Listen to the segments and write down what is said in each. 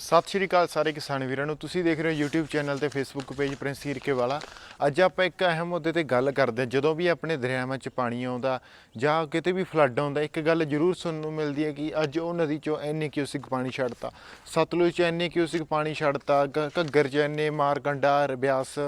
ਸਤਿ ਸ਼੍ਰੀ ਅਕਾਲ ਸਾਰੇ ਕਿਸਾਨ ਵੀਰਾਂ ਨੂੰ। ਤੁਸੀਂ ਦੇਖ ਰਹੇ ਹੋ YouTube ਚੈਨਲ ਤੇ Facebook ਪੇਜ ਪ੍ਰਿੰਸ ਹੀਰਕੇ ਵਾਲਾ। ਅੱਜ ਆਪਾਂ ਇੱਕ ਅਹਿਮ ਮੁੱਦੇ ਤੇ ਗੱਲ ਕਰਦੇ ਹਾਂ। ਜਦੋਂ ਵੀ ਆਪਣੇ ਦਰਿਆਵਾਂ 'ਚ ਪਾਣੀ ਆਉਂਦਾ ਜਾਂ ਕਿਤੇ ਵੀ ਫਲੱਡ ਆਉਂਦਾ, ਇੱਕ ਗੱਲ ਜ਼ਰੂਰ ਸੁਣਨ ਨੂੰ ਮਿਲਦੀ ਹੈ ਕਿ ਅੱਜ ਉਹ ਨਦੀ 'ਚੋਂ ਇੰਨੇ ਕਿਊਸਿਕ ਪਾਣੀ ਛੱਡਤਾ। ਸਤਲੁਜ 'ਚ ਇੰਨੇ ਕਿਊਸਿਕ ਪਾਣੀ ਛੱਡਤਾ, ਗ- ਘੱਗਰ 'ਚ ਇੰਨੇ, ਮਾਰਕੰਡਾ ਬਿਆਸ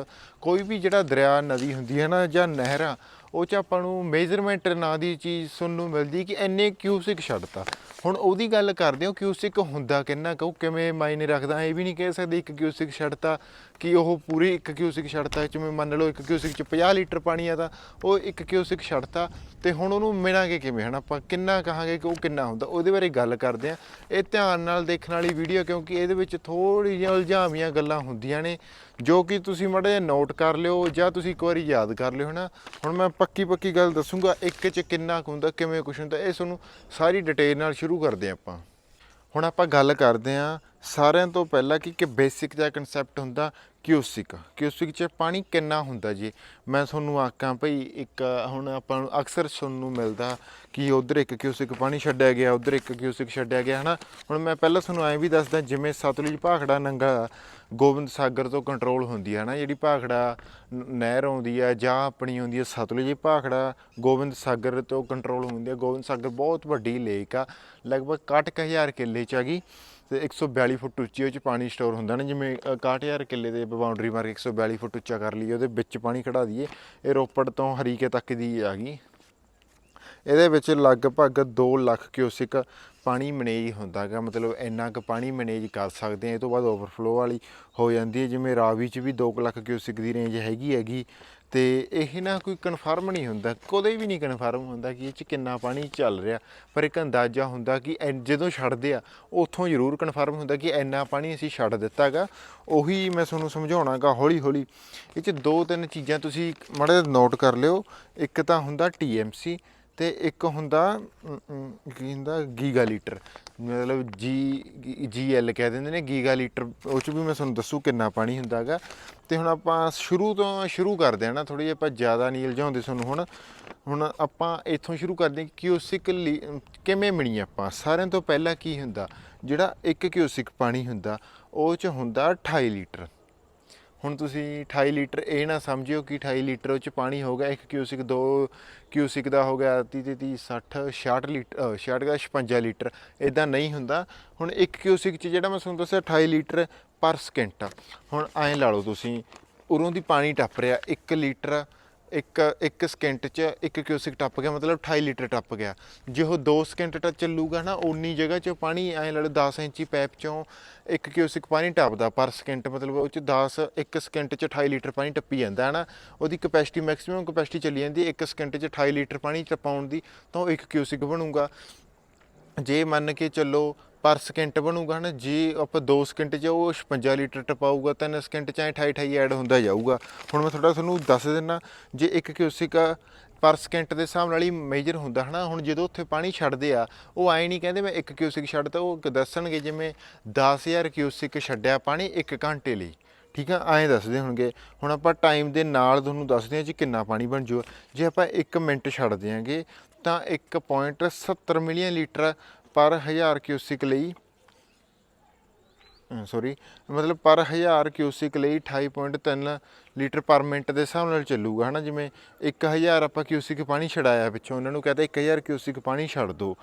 ਕੋਈ ਵੀ ਜਿਹੜਾ ਦਰਿਆ, ਨਦੀ ਹੁੰਦੀ ਹੈ ਨਾ ਜਾਂ ਨਹਿਰਾਂ ਉਹ 'ਚ ਆਪਾਂ ਨੂੰ ਮੇਜ਼ਰਮੈਂਟ ਨਾਂ ਦੀ ਚੀਜ਼ ਸੁਣਨ ਨੂੰ ਮਿਲਦੀ ਕਿ ਇੰਨੇ ਕਿਊਸਿਕ ਛੱਡਤਾ ਹੁਣ ਉਹਦੀ ਗੱਲ ਕਰਦੇ ਹਾਂ ਕਿਊਸਿਕ ਹੁੰਦਾ ਕਿੰਨਾ ਕੁ ਕਿਵੇਂ ਮਾਇਨੇ ਰੱਖਦਾ, ਇਹ ਵੀ ਨਹੀਂ ਕਹਿ ਸਕਦੇ ਇੱਕ ਕਿਊਸਿਕ ਛੱਡਤਾ ਕਿ ਉਹ ਪੂਰੀ ਇੱਕ ਕਿਊਸਿਕ ਛੱਡਤਾ ਜਿਵੇਂ ਮੰਨ ਲਓ ਇੱਕ ਕਿਊਸਿਕ ਚ 50 ਲੀਟਰ ਪਾਣੀ ਆ ਤਾਂ ਉਹ ਇੱਕ ਕਿਊਸਿਕ ਛੱਡਤਾ ਤੇ। ਹੁਣ ਉਹਨੂੰ ਮਿਣਾਂਗੇ ਕਿਵੇਂ? ਹਨਾ ਆਪਾਂ ਕਿੰਨਾ ਕਹਾਂਗੇ ਕਿ ਉਹ ਕਿੰਨਾ ਹੁੰਦਾ? ਉਹਦੇ ਬਾਰੇ ਗੱਲ ਕਰਦੇ ਆ ਇਹ ਧਿਆਨ ਨਾਲ ਦੇਖਣ ਵਾਲੀ ਵੀਡੀਓ ਕਿਉਂਕਿ ਇਹਦੇ ਵਿੱਚ ਥੋੜੀ ਜਿਹੀਆਂ ਉਲਝਾਵੀਆਂ ਗੱਲਾਂ ਹੁੰਦੀਆਂ ਨੇ, ਜੋ ਕਿ ਤੁਸੀਂ ਮਾੜਾ ਜਿਹਾ ਨੋਟ ਕਰ ਲਿਓ ਜਾਂ ਤੁਸੀਂ ਇੱਕ ਵਾਰੀ ਯਾਦ ਕਰ ਲਿਓ, ਹਨਾ? ਹੁਣ ਮੈਂ ਪੱਕੀ ਪੱਕੀ ਗੱਲ ਦੱਸੂਗਾ, ਇੱਕ ਚ ਕਿੰਨਾ ਕੁ ਹੁੰਦਾ, ਕਿਵੇਂ ਕੁਛ ਹੁੰਦਾ, ਇਹ ਤੁਹਾਨੂੰ ਸਾਰੀ ਡਿਟੇਲ ਨਾਲ ਸ਼ੁਰੂ ਕਰਦੇ ਹਾਂ ਆਪਾਂ। ਹੁਣ ਆਪਾਂ ਗੱਲ ਕਰਦੇ ਹਾਂ ਸਾਰਿਆਂ ਤੋਂ ਪਹਿਲਾਂ ਕਿ ਕਿ ਬੇਸਿਕ ਦਾ ਕਨਸੈਪਟ ਹੁੰਦਾ ਕਿਊਸਿਕ ਕਿਊਸਿਕ 'ਚ ਪਾਣੀ ਕਿੰਨਾ ਹੁੰਦਾ ਜੀ? ਮੈਂ ਤੁਹਾਨੂੰ ਆਖਾਂ ਭਈ ਇੱਕ, ਹੁਣ ਆਪਾਂ ਨੂੰ ਅਕਸਰ ਸੁਣਨ ਨੂੰ ਮਿਲਦਾ ਕਿ ਉਧਰ ਇੱਕ ਕਿਊਸਿਕ ਪਾਣੀ ਛੱਡਿਆ ਗਿਆ, ਉਧਰ ਇੱਕ ਕਿਊਸਿਕ ਛੱਡਿਆ ਗਿਆ, ਹਨਾ? ਹੁਣ ਮੈਂ ਪਹਿਲਾਂ ਤੁਹਾਨੂੰ ਐਂ ਵੀ ਦੱਸਦਾ, ਜਿਵੇਂ ਸਤਲੁਜ ਭਾਖੜਾ ਨੰਗਾ ਗੋਬਿੰਦ ਸਾਗਰ ਤੋਂ ਕੰਟਰੋਲ ਹੁੰਦੀ ਹੈ ਨਾ ਜਿਹੜੀ ਭਾਖੜਾ ਨਹਿਰ ਆਉਂਦੀ ਹੈ ਜਾਂ ਆਪਣੀ ਆਉਂਦੀ ਹੈ ਸਤਲੁਜ ਭਾਖੜਾ ਗੋਬਿੰਦ ਸਾਗਰ ਤੋਂ ਕੰਟਰੋਲ ਹੁੰਦੀ ਹੈ ਗੋਬਿੰਦ ਸਾਗਰ ਬਹੁਤ ਵੱਡੀ ਲੇਕ ਆ, ਲਗਭਗ 61000 ਕਿੱਲੇ ਚ ਆ ਗਈ ਤੇ 142 ਫੁੱਟ ਉੱਚੀ ਉਹ ਚ ਪਾਣੀ ਸਟੋਰ ਹੁੰਦਾ ਨਾ ਜਿਵੇਂ ਅ, 61000 ਕਿੱਲੇ ਦੇ ਬਾਉਂਡਰੀ ਮਾਰ ਕੇ 142 ਫੁੱਟ ਉੱਚਾ ਕਰ ਲਈਏ ਉਹਦੇ ਵਿੱਚ ਪਾਣੀ ਖੜਾ ਦਈਏ ਇਹ ਰੋਪੜ ਤੋਂ ਹਰੀਕੇ ਤੱਕ ਦੀ ਆ ਗਈ। ਇਹਦੇ ਵਿੱਚ ਲਗਭਗ 2 ਲੱਖ ਕਿਊਸਿਕ ਪਾਣੀ ਮੈਨੇਜ ਹੁੰਦਾ ਗਾ ਮਤਲਬ ਇੰਨਾ ਕੁ ਪਾਣੀ ਮੈਨੇਜ ਕਰ ਸਕਦੇ ਆ ਇਹ ਤੋਂ ਬਾਅਦ ਓਵਰਫਲੋ ਵਾਲੀ ਹੋ ਜਾਂਦੀ ਹੈ ਜਿਵੇਂ ਰਾਵੀ 'ਚ ਵੀ 2 ਲੱਖ ਕਿਊਸਿਕ ਦੀ ਰੇਂਜ ਹੈਗੀ ਹੈਗੀ ਤੇ ਇਹ ਨਾ ਕੋਈ ਕਨਫਰਮ ਨਹੀਂ ਹੁੰਦਾ, ਕਦੇ ਵੀ ਨਹੀਂ ਕਨਫਰਮ ਹੁੰਦਾ ਕਿ ਇਹ 'ਚ ਕਿੰਨਾ ਪਾਣੀ ਚੱਲ ਰਿਹਾ। ਪਰ ਇੱਕ ਅੰਦਾਜ਼ਾ ਹੁੰਦਾ ਕਿ ਐਨ- ਜਦੋਂ ਛੱਡਦੇ ਆ, ਉੱਥੋਂ ਜ਼ਰੂਰ ਕਨਫਰਮ ਹੁੰਦਾ ਕਿ ਇੰਨਾ ਪਾਣੀ ਅਸੀਂ ਛੱਡ ਦਿੱਤਾਗਾ। ਉਹੀ ਮੈਂ ਤੁਹਾਨੂੰ ਸਮਝਾਉਣਾਗਾ ਹੌਲੀ ਹੌਲੀ ਇਹ 'ਚ ਦੋ ਤਿੰਨ ਚੀਜ਼ਾਂ ਤੁਸੀਂ ਮਾੜਾ ਜਿਹਾ ਨੋਟ ਕਰ ਲਿਓ। ਇੱਕ ਤਾਂ ਹੁੰਦਾ ਟੀਐਮਸੀ ਤੇ ਇੱਕ ਹੁੰਦਾ ਕੀ ਹੁੰਦਾ ਗੀਗਾ ਲੀਟਰ ਮਤਲਬ ਜੀ ਜੀ ਜੀਐਲ ਕਹਿ ਦਿੰਦੇ ਨੇ ਗੀਗਾ ਲੀਟਰ ਉਹ ਚ ਵੀ ਮੈਂ ਤੁਹਾਨੂੰ ਦੱਸੂ ਕਿੰਨਾ ਪਾਣੀ ਹੁੰਦਾਗਾ ਤੇ ਹੁਣ ਆਪਾਂ ਸ਼ੁਰੂ ਤੋਂ ਸ਼ੁਰੂ ਕਰਦੇ ਹਾਂ ਨਾ ਥੋੜੀ ਜਿਹੀ ਆਪਾਂ ਜ਼ਿਆਦਾ ਨਹੀਂ ਉਲਝਾਉਂਦੇ ਤੁਹਾਨੂੰ ਹੁਣ। ਹੁਣ ਆਪਾਂ ਇੱਥੋਂ ਸ਼ੁਰੂ ਕਰਦੇ ਹਾਂ ਕਿ ਕਿਊਸਿਕ ਲੀ- ਕਿਵੇਂ ਬਣੀ ਆਪਾਂ? ਸਾਰਿਆਂ ਤੋਂ ਪਹਿਲਾਂ ਕੀ ਹੁੰਦਾ? ਜਿਹੜਾ 1 ਕਿਊਸਿਕ ਪਾਣੀ ਹੁੰਦਾ, ਉਹ ਚ ਹੁੰਦਾ 28 ਲੀਟਰ। ਹੁਣ ਤੁਸੀਂ 28 ਲੀਟਰ ਇਹ ਨਾ ਸਮਝਿਓ ਕਿ 28 ਲੀਟਰ ਉਹ ਚ ਪਾਣੀ ਹੋ ਗਿਆ 1 ਕਿਊਸਿਕ ਦੋ ਕਿਊਸਿਕ ਦਾ ਹੋ ਗਿਆ 30 ਤੇ 30 60 66 ਲੀਟਰ ਅ, 66 ਦਾ 56 ਲੀਟਰ ਇਦਾਂ ਨਹੀਂ ਹੁੰਦਾ। ਹੁਣ ਇੱਕ ਕਿਊਸਿਕ ਚ ਜਿਹੜਾ ਮੈਂ ਤੁਹਾਨੂੰ ਦੱਸਿਆ 28 ਲੀਟਰ ਪਰ ਸਕਿੰਟ ਹੁਣ ਐਂ ਲਾ ਲਓ ਤੁਸੀਂ ਉਰੋਂ ਦੀ ਪਾਣੀ ਟੱਪ ਰਿਹਾ 1 ਲੀਟਰ ਇੱਕ ਇੱਕ ਸਕਿੰਟ ਚ ਇੱਕ ਕਿਊਸਿਕ ਟੱਪ ਗਿਆ, ਮਤਲਬ 28 ਲੀਟਰ ਟੱਪ ਗਿਆ। ਜੇ ਉਹ 2 ਸਕਿੰਟ ਤੱਕ ਚੱਲੂਗਾ ਨਾ ਉਨੀ ਜਗ੍ਹਾ 'ਚ ਪਾਣੀ ਐਂ ਲੜ 10 ਇੰਚੀ ਪਾਈਪ 'ਚੋਂ ਇੱਕ ਕਿਊਸਿਕ ਪਾਣੀ ਟੱਪਦਾ ਪਰ ਸਕਿੰਟ, ਮਤਲਬ ਉਹ 'ਚ 10 ਇੱਕ ਸਕਿੰਟ 'ਚ 28 ਲੀਟਰ ਪਾਣੀ ਟੱਪੀ ਜਾਂਦਾ ਹੈ ਨਾ ਉਹਦੀ ਕਪੈਸਿਟੀ ਮੈਕਸਿਮਮ ਕਪੈਸਿਟੀ ਚੱਲੀ ਜਾਂਦੀ, ਇੱਕ ਸਕਿੰਟ 'ਚ 28 ਲੀਟਰ ਪਾਣੀ ਟਪਾਉਣ ਦੀ ਤਾਂ ਉਹ ਇੱਕ ਕਿਊਸਿਕ ਬਣੂਗਾ। ਜੇ ਮੰਨ ਕੇ ਚੱਲੋ ਪਰ ਸਕਿੰਟ ਬਣੂਗਾ ਨਾ, ਜੇ ਆਪਾਂ 2 ਸਕਿੰਟ 'ਚ ਉਹ 56 ਲੀਟਰ ਟਪਾਊਗਾ 3 ਸਕਿੰਟ 'ਚ ਐ 28 28 ਐਡ ਹੁੰਦਾ ਜਾਊਗਾ। ਹੁਣ ਮੈਂ ਥੋੜਾ ਤੁਹਾਨੂੰ ਦੱਸ ਦਿੰਨਾ, ਜੇ ਇੱਕ ਕਿਊਸਿਕ ਪਰ ਸਕਿੰਟ ਦੇ ਹਿਸਾਬ ਨਾਲ ਹੀ ਮੇਜਰ ਹੁੰਦਾ ਹਨਾ, ਹੁਣ ਜਦੋਂ ਉੱਥੇ ਪਾਣੀ ਛੱਡਦੇ ਆ, ਉਹ ਐ ਨਹੀਂ ਕਹਿੰਦੇ ਮੈਂ ਇੱਕ ਕਿਊਸਿਕ ਛੱਡਤਾ ਉਹ ਦੱਸਣਗੇ ਜਿਵੇਂ 10000 ਕਿਊਸਿਕ ਛੱਡਿਆ ਪਾਣੀ 1 ਘੰਟੇ ਲਈ। ਠੀਕ ਆ, ਐਂ ਦੱਸਦੇ ਹੋਣਗੇ। ਹੁਣ ਆਪਾਂ ਟਾਈਮ ਦੇ ਨਾਲ ਤੁਹਾਨੂੰ ਦੱਸਦੇ ਹਾਂ ਜੀ ਕਿੰਨਾ ਪਾਣੀ ਬਣ ਜੂਗਾ। ਜੇ ਆਪਾਂ 1 ਮਿੰਟ ਛੱਡ ਦਿਆਂਗੇ, ਤਾਂ 1.70 ਮਿਲੀਅਨ ਲੀਟਰ ਪਰ ਹਜ਼ਾਰ ਕਿਊਸਿਕ ਲਈ ਸੌਰੀ ਮਤਲਬ ਪਰ ਹਜ਼ਾਰ ਕਿਊਸਿਕ ਲਈ 28.3 ਲੀਟਰ ਪਰ ਮਿੰਟ ਦੇ ਹਿਸਾਬ ਨਾਲ ਚੱਲੂਗਾ, ਹਨਾ? ਜਿਵੇਂ 1000 ਆਪਾਂ ਕਿਊਸਿਕ ਪਾਣੀ ਛਡਾਇਆ ਪਿੱਛੋਂ, ਉਹਨਾਂ ਨੂੰ ਕਹਤਾ 1000 ਕਿਊਸਿਕ ਪਾਣੀ ਛੱਡ ਦਿਓ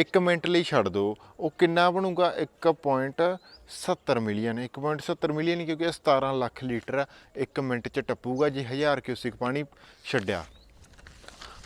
1 ਮਿੰਟ ਲਈ ਛੱਡ ਦਿਓ ਉਹ ਕਿੰਨਾ ਬਣੂਗਾ? 1.70 ਮਿਲੀਅਨ 1.70 ਮਿਲੀਅਨ ਕਿਉਂਕਿ ਇਹ 17 ਲੱਖ ਲੀਟਰ 1 ਮਿੰਟ ਚ ਟੱਪੂਗਾ ਜੇ 1000 ਕਿਊਸਿਕ ਪਾਣੀ ਛੱਡਿਆ।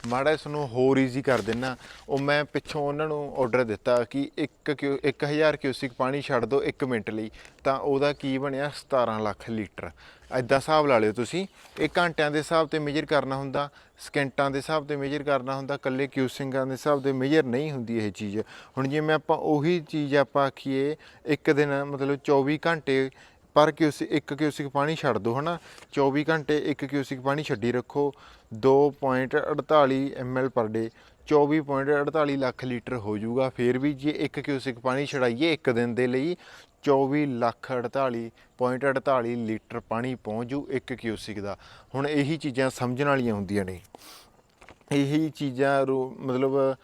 ਮਾੜਾ ਇਸ ਨੂੰ ਹੋਰ ਈਜ਼ੀ ਕਰ ਦੇਣਾ ਉਹ ਮੈਂ ਪਿੱਛੋਂ ਉਹਨਾਂ ਨੂੰ ਆਰਡਰ ਦਿੱਤਾ ਕਿ 1 ਕਿਊ 1000 ਕਿਊਸਿਕ ਪਾਣੀ ਛੱਡ ਦਿਓ 1 ਮਿੰਟ ਲਈ। ਤਾਂ ਉਹਦਾ ਕੀ ਬਣਿਆ? 17 ਲੱਖ ਲੀਟਰ। ਐਦਾਂ ਹਿਸਾਬ ਲਾ ਲਿਓ ਤੁਸੀਂ। ਇਹ ਘੰਟਿਆਂ ਦੇ ਹਿਸਾਬ ਤੇ ਮੇਜਰ ਕਰਨਾ ਹੁੰਦਾ, ਸਕਿੰਟਾਂ ਦੇ ਹਿਸਾਬ ਤੇ ਮੇਜਰ ਕਰਨਾ ਹੁੰਦਾ ਕੱਲੇ ਕਿਊਸਿੰਗਾਂ ਦੇ ਹਿਸਾਬ ਤੇ ਮੇਜਰ ਨਹੀਂ ਹੁੰਦੀ ਇਹ ਚੀਜ਼। ਹੁਣ ਜਿਵੇਂ ਆਪਾਂ ਉਹੀ ਚੀਜ਼ ਆਪਾਂ ਆਖੀਏ, ਇੱਕ ਦਿਨ ਮਤਲਬ 24 ਘੰਟੇ ਪਰ ਕਿਊਸਿਕ ਇੱਕ ਕਿਊਸਿਕ ਪਾਣੀ ਛੱਡ ਦਿਓ ਹਨਾ? 24 ਘੰਟੇ ਇੱਕ ਕਿਊਸਿਕ ਪਾਣੀ ਛੱਡੀ ਰੱਖੋ। 2.48 ml ਪਰ ਡੇ 24.48 ਲੱਖ ਲੀਟਰ ਹੋ ਜਾਊਗਾ। ਫਿਰ ਵੀ ਜੇ ਇੱਕ ਕਿਊਸਿਕ ਪਾਣੀ ਛੜਾਈਏ ਇੱਕ ਦਿਨ ਦੇ ਲਈ 24 ਲੱਖ 48.48 ਲੀਟਰ ਪਾਣੀ ਪਹੁੰਚ ਜੂ ਇੱਕ ਕਿਊਸਿਕ ਦਾ। ਹੁਣ ਇਹੀ ਚੀਜ਼ਾਂ ਸਮਝਣ ਵਾਲੀਆਂ ਹੁੰਦੀਆਂ ਨੇ। ਇਹੀ ਚੀਜ਼ਾਂ ਰੋ- ਮਤਲਬ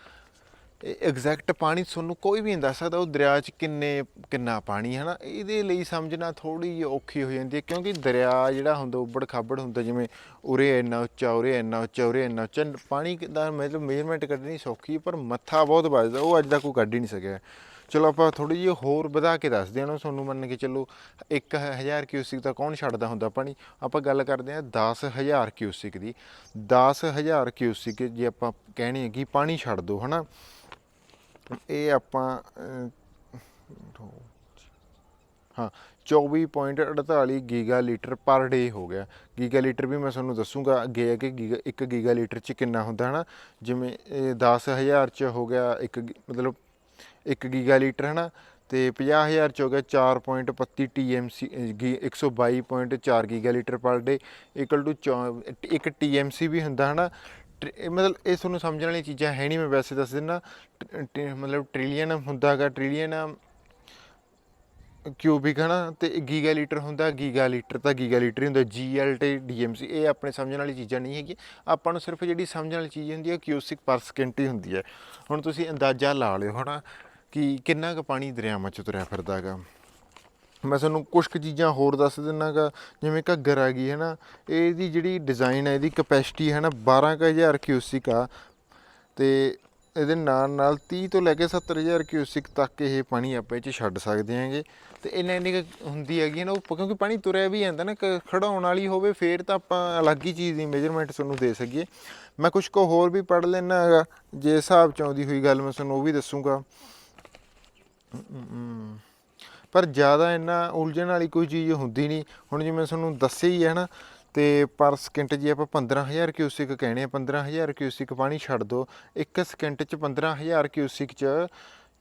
ਐਗਜ਼ੈਕਟ ਪਾਣੀ ਤੁਹਾਨੂੰ ਕੋਈ ਵੀ ਨਹੀਂ ਦੱਸ ਸਕਦਾ, ਉਹ ਦਰਿਆ 'ਚ ਕਿੰਨੇ, ਕਿੰਨਾ ਪਾਣੀ ਹੈ ਨਾ। ਇਹਦੇ ਲਈ ਸਮਝਣਾ ਥੋੜੀ ਜਿਹੀ ਔਖੀ ਹੋ ਜਾਂਦੀ ਹੈ, ਕਿਉਂਕਿ ਦਰਿਆ ਜਿਹੜਾ ਹੁੰਦਾ, ਉੱਬੜ ਖਾਬੜ ਹੁੰਦਾ, ਜਿਵੇਂ ਉਰੇ ਇੰਨਾ ਉੱਚਾ, ਉਰੇ ਇੰਨਾ ਉੱਚਾ, ਉਰੇ ਇੰਨਾ ਉੱਚਾ, ਪਾਣੀ ਦਾ ਮਤਲਬ ਮੇਜਰਮੈਂਟ ਕੱਢਣੀ ਸੌਖੀ ਪਰ ਮੱਥਾ ਬਹੁਤ ਵੱਜਦਾ, ਉਹ ਅੱਜ ਤੱਕ ਕੋਈ ਕੱਢ ਹੀ ਨਹੀਂ ਸਕਿਆ। ਚਲੋ ਆਪਾਂ ਥੋੜੀ ਜਿਹੀ ਹੋਰ ਵਧਾ ਕੇ ਦੱਸਦੇ ਹਾਂ ਨਾ ਤੁਹਾਨੂੰ ਮੰਨ ਕੇ ਚੱਲੋ 1000 ਕਿਊਸਿਕ ਤਾਂ ਕੌਣ ਛੱਡਦਾ ਹੁੰਦਾ ਪਾਣੀ? ਆਪਾਂ ਗੱਲ ਕਰਦੇ ਹਾਂ 10000 ਕਿਊਸਿਕ ਦੀ। 10000 ਕਿਊਸਿਕ ਜੇ ਆਪਾਂ ਕਹਿਣੀ ਹੈ ਕਿ ਪਾਣੀ ਛੱਡ ਦੋ ਹਨਾ? ਇਹ ਆਪਾਂ ਅਹ, ਹਾਂ 24.48 ਗੀਗਾ ਲੀਟਰ ਪਰ ਡੇ ਹੋ ਗਿਆ। ਗੀਗਾ ਲੀਟਰ ਵੀ ਮੈਂ ਤੁਹਾਨੂੰ ਦੱਸੂਗਾ ਅੱਗੇ ਹੈ ਕਿ ਗੀਗਾ 1 ਗੀਗਾ ਲੀਟਰ ਚ ਕਿੰਨਾ ਹੁੰਦਾ ਹਨਾ? ਜਿਵੇਂ ਇਹ 10000 ਚ ਹੋ ਗਿਆ ਇੱਕ ਗੀ- ਮਤਲਬ 1 ਗੀਗਾ ਲੀਟਰ ਹਨਾ? ਤੇ 50000 ਚ ਹੋ ਗਿਆ 4.32 TMC 122.4 giga litre per day. Equal to ਇੱਕ TMC ਵੀ ਹੁੰਦਾ ਹਨਾ? ਟਰ- ਇਹ ਮਤਲਬ ਇਹ ਤੁਹਾਨੂੰ ਸਮਝਣ ਵਾਲੀ ਚੀਜ਼ਾਂ ਹੈ ਨਹੀਂ, ਮੈਂ ਵੈਸੇ ਦੱਸ ਦਿੰਦਾ। ਟ- ਟ- ਮਤਲਬ ਟ੍ਰਿਲੀਅਨ ਹੁੰਦਾ ਹੈਗਾ ਟ੍ਰਿਲੀਅਨ ਕਿਊਬਿਕ ਹਨਾ? ਤੇ ਗੀਗਾ ਲੀਟਰ ਹੁੰਦਾ ਗੀਗਾ ਲੀਟਰ ਤਾਂ ਗੀਗਾ ਲੀਟਰ ਹੀ ਹੁੰਦਾ ਜੀਐਲ ਤੇ ਡੀਐਮਸੀ ਇਹ ਆਪਣੇ ਸਮਝਣ ਵਾਲੀ ਚੀਜ਼ਾਂ ਨਹੀਂ ਹੈਗੀ ਆਪਾਂ ਨੂੰ ਸਿਰਫ ਜਿਹੜੀ ਸਮਝਣ ਵਾਲੀ ਚੀਜ਼ ਹੁੰਦੀ ਹੈ ਕਿਊਸਿਕ ਪਰ ਸਕਿੰਟ ਹੀ ਹੁੰਦੀ ਹੈ। ਹੁਣ ਤੁਸੀਂ ਅੰਦਾਜ਼ਾ ਲਾ ਲਿਓ, ਹਨਾ? ਕਿ ਕਿੰਨਾ ਕੁ ਪਾਣੀ ਦਰਿਆਵਾਂ 'ਚ ਤੁਰਿਆ ਫਿਰਦਾ ਹੈਗਾ। ਮੈਂ ਤੁਹਾਨੂੰ ਕੁਝ ਕੁ ਚੀਜ਼ਾਂ ਹੋਰ ਦੱਸ ਦਿੰਨਾਗਾ, ਜਿਵੇਂ ਘੱਗਰ ਆ ਗਈ, ਹੈ ਨਾ? ਇਹਦੀ ਜਿਹੜੀ ਡਿਜ਼ਾਈਨ ਹੈ ਇਹਦੀ ਕਪੈਸਿਟੀ ਹੈ ਨਾ 12000 ਕਿਊਸਿਕ ਆ। ਤੇ ਇਹਦੇ ਨਾਲ ਨਾਲ 30 ਤੋਂ ਲੈ ਕੇ 70000 ਕਿਊਸਿਕ ਤੱਕ ਇਹ ਪਾਣੀ ਆਪਾਂ ਇਹ ਚ ਛੱਡ ਸਕਦੇ ਹਾਂਗੇ। ਤੇ ਇੰਨਾ ਇੰਨੀ ਕੁ ਹੁੰਦੀ ਹੈਗੀ ਨਾ ਉਹ ਕਿਉਂਕਿ ਪਾਣੀ ਤੁਰਿਆ ਵੀ ਜਾਂਦਾ ਨਾ, ਕ- ਖੜਾਉਣ ਵਾਲੀ ਹੋਵੇ, ਫੇਰ ਤਾਂ ਆਪਾਂ ਅਲੱਗ ਹੀ ਚੀਜ਼ ਦੀ ਮੇਜਰਮੈਂਟ ਤੁਹਾਨੂੰ ਦੇ ਸਕੀਏ। ਮੈਂ ਕੁਝ ਕੋ ਹੋਰ ਵੀ ਪੜ ਲੈਣਾ ਹੈਗਾ ਜੇ ਹਿਸਾਬ ਚ ਆਉਂਦੀ ਹੋਈ ਗੱਲ ਮੈਂ ਤੁਹਾਨੂੰ ਉਹ ਵੀ ਦੱਸੂਗਾ। ਪਰ ਜ਼ਿਆਦਾ ਇੰਨਾ ਉਲਝਣ ਵਾਲੀ ਕੋਈ ਚੀਜ਼ ਹੁੰਦੀ ਨਹੀਂ। ਹੁਣ ਜਿਵੇਂ ਤੁਹਾਨੂੰ ਦੱਸਿਆ ਹੀ ਹੈ ਨਾ ਤੇ ਪਰ ਸਕਿੰਟ ਜੇ ਆਪਾਂ 15000 ਕਿਊਸਿਕ ਕਹਿਣੇ ਆ 15000 ਕਿਊਸਿਕ ਪਾਣੀ ਛੱਡ ਦੋ, ਇੱਕ ਸਕਿੰਟ ਚ 15000 ਕਿਊਸਿਕ ਚ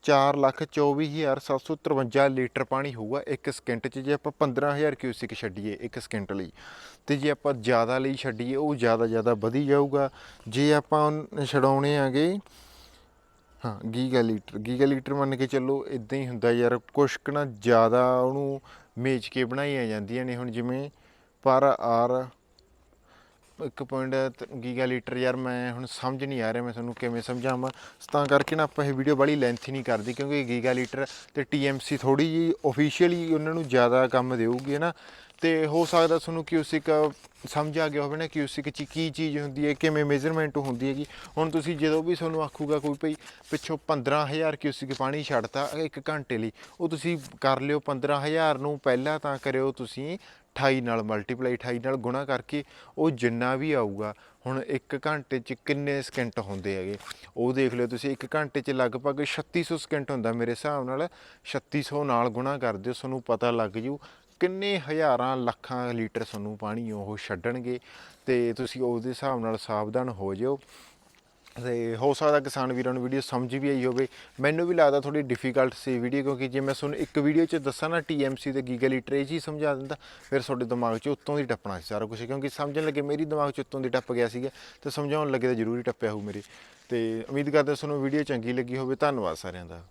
424753 ਲੀਟਰ ਪਾਣੀ ਹੋਊਗਾ, ਇੱਕ ਸਕਿੰਟ ਚ ਜੇ ਆਪਾਂ 15000 ਕਿਊਸਿਕ ਛੱਡੀਏ ਇੱਕ ਸਕਿੰਟ ਲਈ। ਤੇ ਜੇ ਆਪਾਂ ਜ਼ਿਆਦਾ ਲਈ ਛੱਡੀਏ, ਉਹ ਜ਼ਿਆਦਾ ਜ਼ਿਆਦਾ ਵਧੀ ਜਾਊਗਾ। ਜੇ ਆਪਾਂ ਛਡਾਉਣੇ ਆਗੇ ਹਾਂ ਗੀਗਾ ਲੀਟਰ ਗੀਗਾ ਲੀਟਰ ਮੰਨ ਕੇ ਚੱਲੋ ਇਦਾਂ ਹੀ ਹੁੰਦਾ ਯਾਰ, ਕੁਛ ਕੁ ਨਾ ਜ਼ਿਆਦਾ ਉਹਨੂੰ ਮੇਚ ਕੇ ਬਣਾਈਆਂ ਜਾਂਦੀਆਂ ਨੇ। ਹੁਣ ਜਿਵੇਂ ਪਰ ਆਰ 1. ਗੀਗਾ ਲੀਟਰ ਯਾਰ ਮੈਂ ਹੁਣ ਸਮਝ ਨਹੀਂ ਆ ਰਿਹਾ ਮੈਂ ਤੁਹਾਨੂੰ ਕਿਵੇਂ ਸਮਝਾਵਾਂ। ਤਾਂ ਕਰਕੇ ਨਾ ਆਪਾਂ ਇਹ ਵੀਡੀਓ ਬੜੀ ਲੈਂਥੀ ਨਹੀਂ ਕਰਦੀ ਕਿਉਂਕਿ ਗੀਗਾ ਲੀਟਰ ਤੇ ਟੀਐਮਸੀ ਥੋੜੀ ਜੀ ਆਫੀਸ਼ੀਅਲੀ ਉਹਨਾਂ ਨੂੰ ਜ਼ਿਆਦਾ ਕੰਮ ਦੇਊਗੀ, ਹੈ ਨਾ? ਤੇ ਹੋ ਸਕਦਾ ਤੁਹਾਨੂੰ ਕਿਊਸਿਕ ਸਮਝ ਆ ਗਿਆ ਹੋਵੇ ਨਾ ਕਿਊਸਿਕ ਚ ਕੀ ਚੀਜ਼ ਹੁੰਦੀ ਹੈ, ਕਿਵੇਂ ਮੇਜ਼ਰਮੈਂਟ ਹੁੰਦੀ ਹੈਗੀ। ਹੁਣ ਤੁਸੀਂ ਜਦੋਂ ਵੀ ਤੁਹਾਨੂੰ ਆਖੂਗਾ ਕੋਈ ਭਈ ਪਿੱਛੋਂ 15000 ਕਿਊਸਿਕ ਪਾਣੀ ਛੱਡਤਾ ਇੱਕ ਘੰਟੇ ਲਈ, ਉਹ ਤੁਸੀਂ ਕਰ ਲਿਓ 15000 ਨੂੰ ਪਹਿਲਾਂ ਤਾਂ ਕਰਿਓ ਤੁਸੀਂ 28 ਨਾਲ ਮਲਟੀਪਲਾਈ 28 ਨਾਲ ਗੁਣਾ ਕਰਕੇ ਉਹ ਜਿੰਨਾ ਵੀ ਆਊਗਾ, ਹੁਣ ਇੱਕ ਘੰਟੇ 'ਚ ਕਿੰਨੇ ਸਕਿੰਟ ਹੁੰਦੇ ਹੈਗੇ? ਉਹ ਦੇਖ ਲਿਓ ਤੁਸੀਂ, ਇੱਕ ਘੰਟੇ 'ਚ ਲਗਭਗ 3600 ਸਕਿੰਟ ਹੁੰਦਾ ਮੇਰੇ ਹਿਸਾਬ ਨਾਲ 3600 ਨਾਲ ਗੁਣਾ ਕਰ ਦਿਓ, ਤੁਹਾਨੂੰ ਪਤਾ ਲੱਗ ਜੂ ਕਿੰਨੇ ਹਜ਼ਾਰਾਂ ਲੱਖਾਂ ਲੀਟਰ ਤੁਹਾਨੂੰ ਪਾਣੀ ਉਹ ਛੱਡਣਗੇ ਤੇ ਤੁਸੀਂ ਉਹਦੇ ਹਿਸਾਬ ਨਾਲ ਸਾਵਧਾਨ ਹੋ ਜਿਓ। ਤੇ ਹੋ ਸਕਦਾ ਕਿਸਾਨ ਵੀਰਾਂ ਨੂੰ ਵੀਡੀਓ ਸਮਝ ਵੀ ਆਈ ਹੋਵੇ। ਮੈਨੂੰ ਵੀ ਲੱਗਦਾ ਥੋੜੀ ਡਿਫਿਕਲਟ ਸੀ ਵੀਡੀਓ ਕਿਉਂਕਿ ਜੇ ਮੈਂ ਤੁਹਾਨੂੰ ਇੱਕ ਵੀਡੀਓ 'ਚ ਦੱਸਾਂ ਨਾ TMC ਤੇ ਗੀਗਾ ਲੀਟਰ ਇਹ ਚੀਜ਼ ਸਮਝਾ ਦਿੰਦਾ, ਫਿਰ ਤੁਹਾਡੇ ਦਿਮਾਗ 'ਚ ਉੱਤੋਂ ਦੀ ਟੱਪਣਾ ਸੀ ਸਾਰਾ ਕੁਝ ਕਿਉਂਕਿ ਸਮਝਣ ਲੱਗੇ ਮੇਰੀ ਦਿਮਾਗ 'ਚ ਉੱਤੋਂ ਦੀ ਟੱਪ ਗਿਆ ਸੀਗਾ ਤੇ ਸਮਝਾਉਣ ਲੱਗੇ ਤਾਂ ਜ਼ਰੂਰੀ ਟੱਪਿਆ ਹੋਊ ਮੇਰੇ। ਤੇ ਉਮੀਦ ਕਰਦੇ ਤੁਹਾਨੂੰ ਵੀਡੀਓ ਚੰਗੀ ਲੱਗੀ ਹੋਵੇ। ਧੰਨਵਾਦ ਸਾਰਿਆਂ ਦਾ।